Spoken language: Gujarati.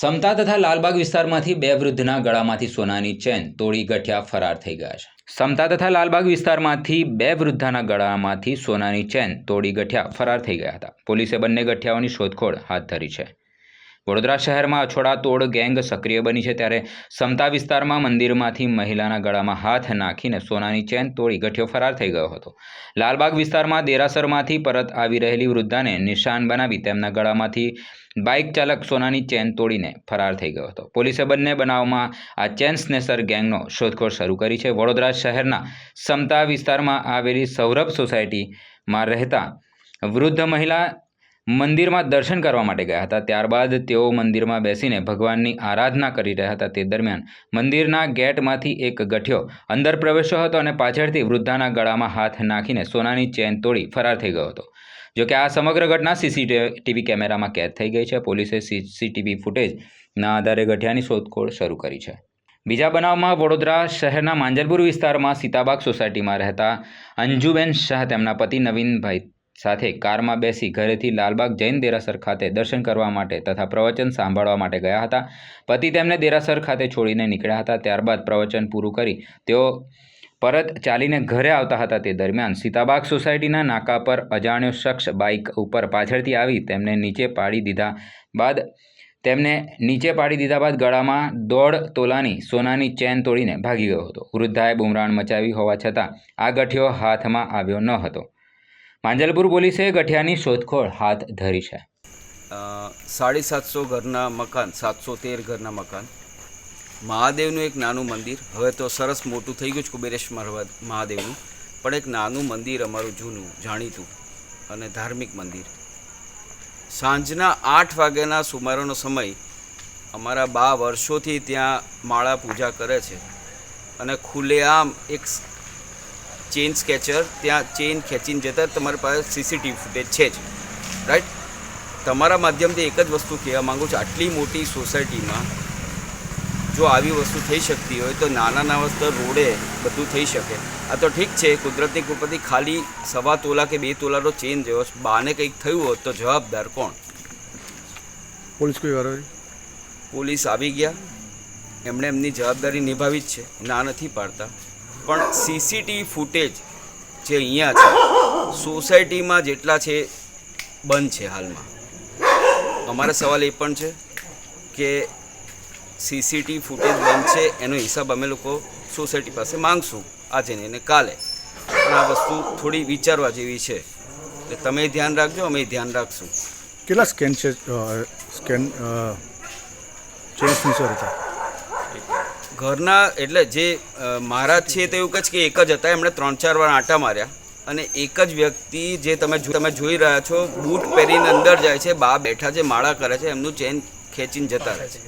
સમતા તથા લાલબાગ વિસ્તારમાંથી બે વૃદ્ધના ગળામાંથી સોનાની ચેન તોડી ગઠિયા ફરાર થઈ ગયા છે. સમતા તથા લાલબાગ વિસ્તારમાંથી બે વૃદ્ધાના ગળામાંથી સોનાની ચેન તોડી ગઠિયા ફરાર થઈ ગયા હતા. પોલીસે બંને ગઠિયાઓની શોધખોળ હાથ ધરી છે. વડોદરા શહેરમાં અછોડાતોડ ગેંગ સક્રિય બની છે ત્યારે સમતા વિસ્તારમાં મંદિરમાંથી મહિલાના ગળામાં હાથ નાખીને સોનાની ચેન તોડી ગઠિયો ફરાર થઈ ગયો હતો. લાલબાગ વિસ્તારમાં દેરાસરમાંથી પરત આવી રહેલી વૃદ્ધાને નિશાન બનાવી તેમના ગળામાંથી બાઇક ચાલક સોનાની ચેન તોડીને ફરાર થઈ ગયો હતો. પોલીસે બંને બનાવમાં આ ચેન સ્નેસર ગેંગનો શોધખોળ શરૂ કરી છે. વડોદરા શહેરના સમતા વિસ્તારમાં આવેલી સૌરભ સોસાયટીમાં રહેતા વૃદ્ધ મહિલા મંદિરમાં દર્શન કરવા માટે ગયા હતા. ત્યારબાદ તેઓ મંદિરમાં બેસીને ભગવાનની આરાધના કરી રહ્યા હતા. તે દરમિયાન મંદિરના ગેટમાંથી એક ગઠિયો અંદર પ્રવેશ્યો હતો અને પાછળથી વૃદ્ધાના ગળામાં હાથ નાખીને સોનાની ચેન તોડી ફરાર થઈ ગયો હતો. જો કે આ સમગ્ર ઘટના સીસીટીવી કેમેરામાં કેદ થઈ ગઈ છે. પોલીસે સીસીટીવી ફૂટેજના આધારે ગઠિયાની શોધખોળ શરૂ કરી છે. બીજા બનાવમાં વડોદરા શહેરના માંજલપુર વિસ્તારમાં સીતાબાગ સોસાયટીમાં રહેતા અંજુબેન શાહ તેમના પતિ નવીનભાઈ સાથે કારમાં બેસી ઘરેથી લાલબાગ જૈન દેરાસર ખાતે દર્શન કરવા માટે તથા પ્રવચન સાંભળવા માટે ગયા હતા. પતિ તેમને દેરાસર ખાતે છોડીને નીકળ્યા હતા. ત્યારબાદ પ્રવચન પૂરું કરી તેઓ પરત ચાલીને ઘરે આવતા હતા. તે દરમિયાન સીતાબાગ સોસાયટીના નાકા પર અજાણ્યો શખ્સ બાઇક ઉપર પાછળથી આવી તેમને નીચે પાડી દીધા બાદ તેમને નીચે પાડી દીધા બાદ ગળામાં દોઢ તોલાની સોનાની ચેન તોડીને ભાગી ગયો હતો. વૃદ્ધાએ બુમરાણ મચાવી હોવા છતાં આ ગઠિયો હાથમાં આવ્યો ન હતો. માંજલપુર પોલીસે ગઠિયાની શોધખોળ હાથ ધરી છે. સાડી સાતસો ઘરના મકાન, સાતસો તેર ઘરના મકાન. મહાદેવનું એક નાનું મંદિર. હવે તો સરસ મોટું થઈ ગયું છે કુબેરેશ્વર મહાદેવનું. પણ એક નાનું મંદિર અમારું જૂનું, જાણીતું અને ધાર્મિક મંદિર. સાંજના આઠ વાગ્યાના સુમારોનો સમય અમારા બા વર્ષોથી ત્યાં માળા પૂજા કરે છે. અને ખુલ્લેઆમ એક ચેન સ્કેચર ત્યાં ચેઇન ખેંચીને જતા તમારી પાસે સીસીટીવી ફૂટેજ છે જ. રાઈટ તમારા માધ્યમથી એક જ વસ્તુ કહેવા માગું છું આટલી મોટી સોસાયટીમાં જો આવી વસ્તુ થઈ શકતી હોય તો નાના નાના સ્તર રોડે બધું થઈ શકે. આ તો ઠીક છે કુદરતની કૃપાથી ખાલી સવા તોલા કે બે તોલાનો ચેન જેવો. બાને કંઈક થયું હોત તો જવાબદાર કોણ? પોલીસ કોઈ વાર પોલીસ આવી ગયા. એમણે એમની જવાબદારી નિભાવી જ છે. ના નથી પાડતા. પણ સીસીટીવી ફૂટેજ જે અહીંયા છે, સોસાયટીમાં જેટલા છે, બંધ છે હાલમાં. અમારો સવાલ એ પણ છે કે સીસીટીવી ફૂટેજ બંધ છે, એનો હિસાબ અમે લોકો સોસાયટી પાસે માંગશું આજે નહીં ને કાલે. પણ આ વસ્તુ થોડી વિચારવા જેવી છે. એટલે તમે ધ્યાન રાખજો, અમે ધ્યાન રાખશું. કેટલા સ્કેન છે સ્કેન ચેન્જ ફીચર હતા ઘરના, એટલે જે મહારાજ છે તે એવું કહે છે કે એક જ હતા, એમણે ત્રણ ચાર વાર આંટા માર્યા. અને એક જ વ્યક્તિ જે તમે તમે જોઈ રહ્યા છો, બૂટ પહેરીને અંદર જાય છે, બા બેઠા છે, માળા કરે છે, એમનું ચેન ખેંચીને જતા રહે છે.